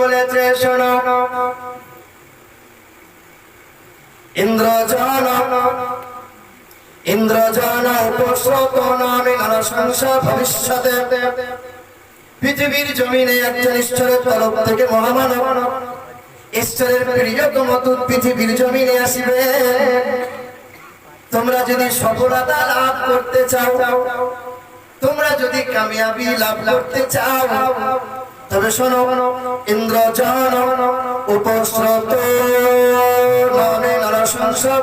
বলেছে, শোনো। ইন্দ্রজন ইন্দ্রজন উপস্রত নামে নরসংসা ভবিষ্যতে পৃথিবীর জমিনে একজন ঈশ্বরের তরফ থেকে মহামানব ঈশ্বরের প্রিয়তম দূত পৃথিবীর জমিনে আসিবে। তোমরা যদি সফলতা লাভ করতে চাও, তোমরা যদি কামিয়াবি লাভ করতে চাও তবে শোনো ইন্দ্রজন উপস্রত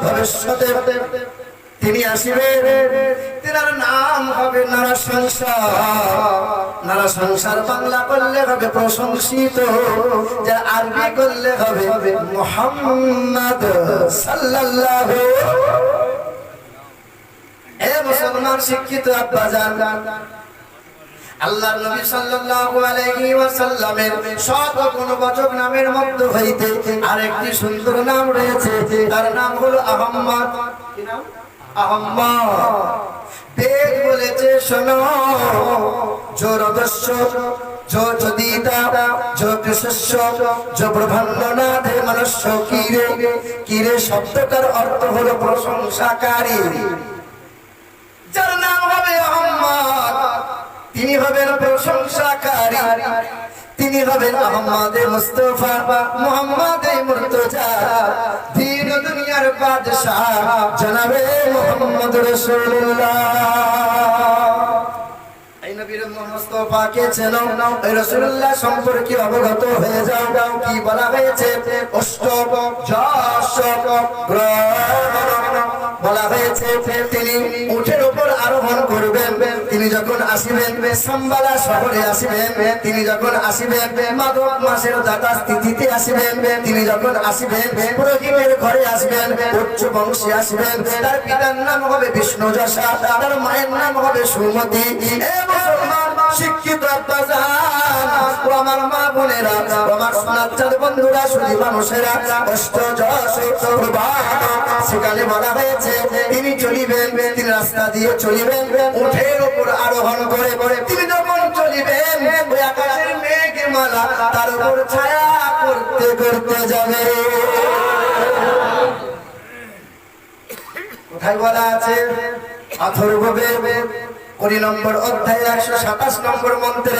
ভবিষ্যতে তিনি আসিবে তেনার নাম হবে নরসংসার নরসংসার বাংলা করলে হবে প্রশংসিত, যা আরবি করলে হবে মোহাম্মদ সাল্লাল্লাহু। এ মুসলমান শিক্ষিত আব্বাজান আল্লাহ নবী সাল্লাল্লাহু আলাইহি ওয়াসাল্লামের শত গুণবাচক নামের মধ্যে হইতে আরেকটি সুন্দর নাম রয়েছে। তার নাম হলো আহম্মদ। কি নাম? আহম্মদ। বেদ বলেছে, শোনো, জোর অবশ্য জো যদিতা, জো ব্রহ্মাণ্ডনাথে মনুষ্য কিরে কিরে শব্দটার অর্থ হলো প্রশংসাকারী। যার নাম হবে আহম্মদ। তিনি হবেন প্রশংসাকারী। তিনি হবেন আহম্মদে মুস্তফা, মোহাম্মদে মুর্তজা। দিন দুনিয়ার বাদশাহ, জনাবে মোহাম্মদ হয়েছে, তিনি উঠের উপর আরোহণ করবেন তিনি যখন আসিবেন সাম্বালা শহরে আসিবেন তিনি যখন আসিবেন মাধব মাসের দাতা স্থিতিতে আসিবেন তিনি যখন আসিবেন পুরোহিতের ঘরে আসবেন উচ্চ বংশে আসবেন তার পিতার নাম হবে বিষ্ণু যশা, তার মায়ের নাম হবে সুমতি। শিক্ষিত আমার মা ও আমার সোনার বন্ধুরা, শুধু মানুষেরা অষ্ট যশ বলা হয়েছে, তিনি চলিবেন, তিনি রাস্তা দিয়ে চলিবেন, উঠের উপর আরোহণ করে করে তিনি যখন চলিবেন আকাশের মেঘ মালা তার উপর ছায়া করতে করতে যাবে। কোথায় বলা আছে? অথর্ববেদ কুড়ি নম্বর অধ্যায় একশো সাতাশ নম্বর মন্ত্রে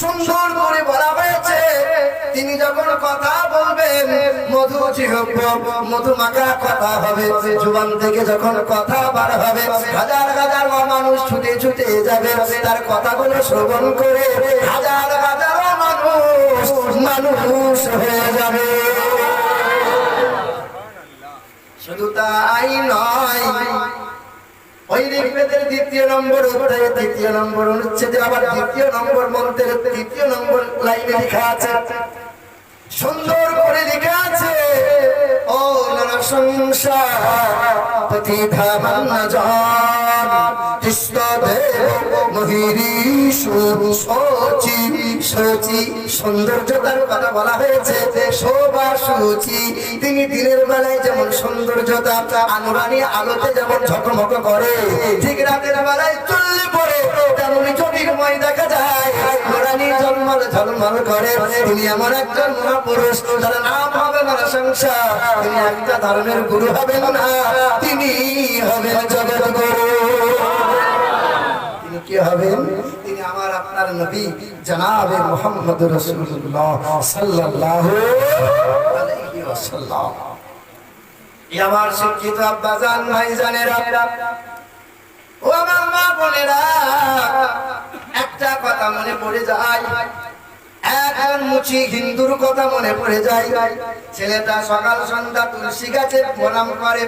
সুন্দর করে বলা হয়েছে, তিনি যখন কথা বলবেন, মধু মধু মাখা কথা হবে। জুবান থেকে যখন কথা বার হবে, হাজার হাজার মানুষ ছুটে ছুটে যাবে। তার কথাগুলো শ্রবণ করে হাজার হাজার মানুষ মানুষ হয়ে যাবে। শুধু তাই নয় ওই ঋগ্বেদের দ্বিতীয় নম্বর অধ্যায়ে তৃতীয় নম্বর অনুচ্ছেদে আবার দ্বিতীয় নম্বর মন্ত্রের তৃতীয় নম্বর লাইনে লেখা আছে, সুন্দর করে লেখা প্রতিধামান জন কৃষ্ণ দেব মহিষু সচি সচি সৌন্দর্যতার কথা বলা হয়েছে শোভা সুচি তিনি দিনের বেলায় যেমন সৌন্দর্যতা আনুরানি আলোতে যেমন ঝকমক করে, ঠিক রাতের বেলায় চললে পরে তেমনি জ্যোতির্ময় দেখা করে তিনি একজন মহাপুরুষ। নাম হবে না তিনি একটা ধর্মের গুরু হবেন না তিনি হবেন জগৎ গুরু তিনি কি হবেন? তিনি আমার আপনার নবী, জনাবে মোহাম্মদ এই আমার শিক্ষিত আব্বাজান, ভাইজানেরা। ও আমার মা একটা কথা মনে পড়ে যায়। এক মুচি হিন্দুর কথা মনে পড়ে যায়। ছেলেটা সকাল সন্ধ্যা তুলসী গাছে প্রণাম করে।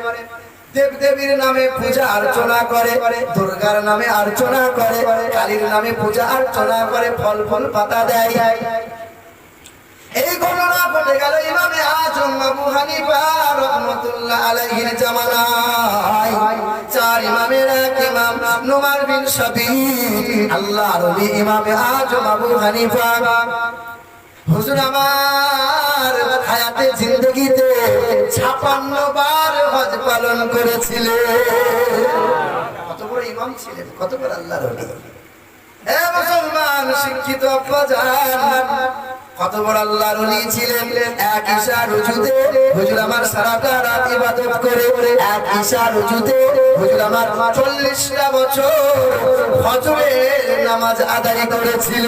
দেব দেবীর নামে পূজা অর্চনা করে, দুর্গার নামে অর্চনা করে, কালীর নামে পূজা অর্চনা করে, ফল ফল পাতা দেয়। এই ঘটনা ঘটে গেল ইমামে আজম আবু হানিফা রহমাতুল্লাহ আলাইহির জামানায়। চার ইমামের এক ইমাম নোমান বিন সাবির আল্লাহর ইমামে আজম আবু হানিফা। হুজুর আমার হায়াতে জিন্দগিতে ছাপান্ন বার হজ পালন করেছিলেন কত বড় ইমাম ছিলেন, কত বড় আল্লাহর ওলি হে মুসলমান শিক্ষিত কত বড় আল্লাহর ওলি ছিলেন, এক ঈশা রুজুতে হুজুর আমার সারাটা রাত ইবাদত করে, এক ঈশা রুজুতে হুজুর আমার 40টা বছর ফজরের নামাজ আদায় করেছিল।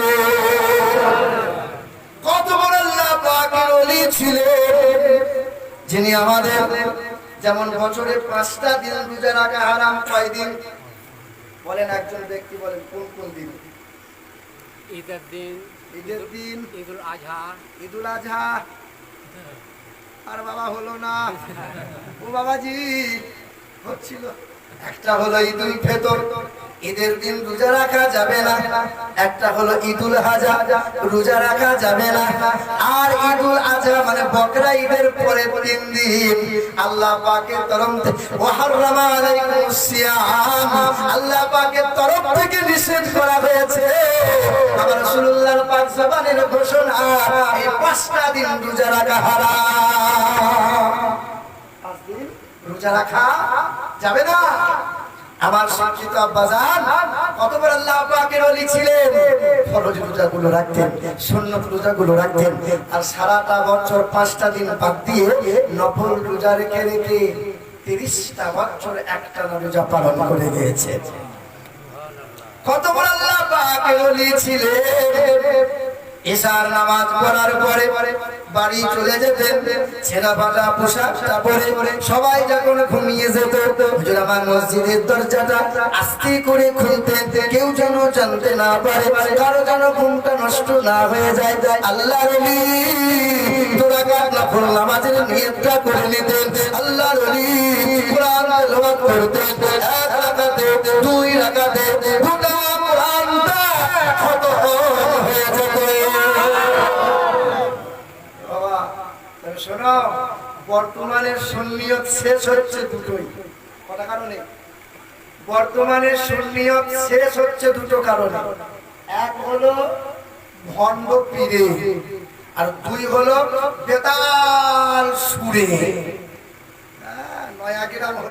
কত বড় আল্লাহ পাকের ওলি ছিলেন। যিনি আমাদের যেমন বছরে পাঁচটা দিন রোজা রাখা হারাম কয় দিন। বলেন একজন ব্যক্তি বলেন কোন কোন দিন? ঈদের দিন ঈদের দিন। ঈদুল আজহা। ঈদুল আজহা। আর বাবা হলো না। ও বাবাজি হচ্ছিল। একটা হলো ঈদুল ফেতর। ঈদের দিন রোজা রাখা যাবে না। একটা হলো ঈদুল হাজা রোজা রাখা যাবে না। আর ঈদুল আজহা মানে বকরা ঈদের পরে তিন দিন। আল্লাহ পাকের তরফ ওয়াহাররামা আলাইকুমুস সিয়াম। আল্লাহ পাকের তরফ থেকে নিষেধ করা হয়েছে। আমার রাসূলুল্লাহর পাক জবানের ঘোষণা, এই পাঁচটা দিন রোজা রাখা হারাম। পাঁচ দিন রোজা রাখা যাবে না। আমার শিক্ষিত আব্বাজান কতবার আল্লাহ পাকের ওলি ছিলেন? ফরজ রোজাগুলো রাখতেন, সুন্নত রোজাগুলো রাখতেন, আর সারাটা বছর পাঁচটা দিন বাদ দিয়ে নফল রোজা রেখে রেখে তিরিশটা বছর একটা রোজা পালন করে দিয়েছে কত বড় আল্লাহ পাকের ওলি ছিলেন? ঈশার নামাজ পড়ার পরে বাড়ি চলে যেতেন, ছেঁড়া ফাটা পোশাকটা পরে সবাই যখন ঘুমিয়ে যেত, হুজুর আমার মসজিদের দরজাটা আস্তে করে খুলতেন। কেউ যেন জানতে না পারে, কারও যেন ঘুমটা নষ্ট না হয়ে যায়। আল্লাহ নফল নামাজের নিয়তটা করে নিতেন? আল্লাহ রলি কোরআন তেলাওয়াত করতেন। এক রাকাতে, দুই রাকাতে, গোটা শোনো বর্তমানের সুন্নিয়ত শেষ হচ্ছে দুটোই। কটা কারণে? বর্তমানের সুন্নিয়ত শেষ হচ্ছে দুটো কারণে। এক হলো ভণ্ড পীরে আর দুই হলো বেতাল সুরে। হ্যাঁ, নয়া গ্রাম